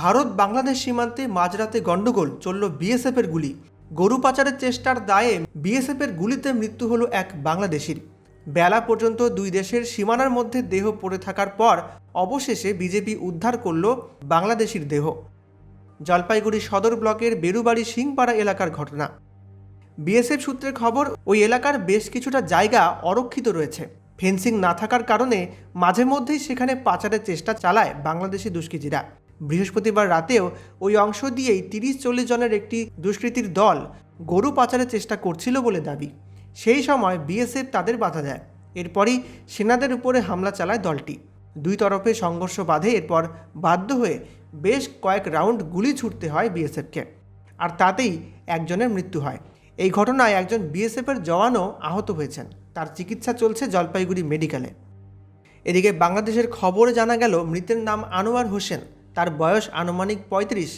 ভারত বাংলাদেশ সীমান্তে মাঝরাতে গণ্ডগোল, চলল বিএসএফের গুলি। গরু পাচারের চেষ্টার দায়ে বিএসএফের গুলিতে মৃত্যু হলো এক বাংলাদেশির। বেলা পর্যন্ত দুই দেশের সীমানার মধ্যে দেহ পড়ে থাকার পর অবশেষে বিজেপি উদ্ধার করল বাংলাদেশির দেহ। জলপাইগুড়ি সদর ব্লকের বেরুবাড়ি সিংপাড়া এলাকার ঘটনা। বিএসএফ সূত্রের খবর, ওই এলাকার বেশ কিছুটা জায়গা অরক্ষিত রয়েছে। ফেন্সিং না থাকার কারণে মাঝে মধ্যেই সেখানে পাচারের চেষ্টা চালায় বাংলাদেশি দুষ্কৃতীরা। বৃহস্পতিবার রাতেও ওই অংশ দিয়েই তিরিশ চল্লিশ জনের একটি দুষ্কৃতীর দল গরু পাচারের চেষ্টা করছিল বলে দাবি। সেই সময় বিএসএফ তাদের বাধা দেয়। এরপরই সেনাদের উপরে হামলা চালায় দলটি। দুই তরফে সংঘর্ষ বাধে, এরপর বাধ্য হয়ে বেশ কয়েক রাউন্ড গুলি ছুটতে হয় বিএসএফকে। আর তাতেই একজনের মৃত্যু হয়। এই ঘটনায় একজন বিএসএফের জওয়ানও আহত হয়েছেন। তার চিকিৎসা চলছে জলপাইগুড়ি মেডিকেলে। এদিকে বাংলাদেশের খবরে জানা গেল, মৃতের নাম আনোয়ার হোসেন। তার বয়স আনুমানিক পঁয়ত্রিশ।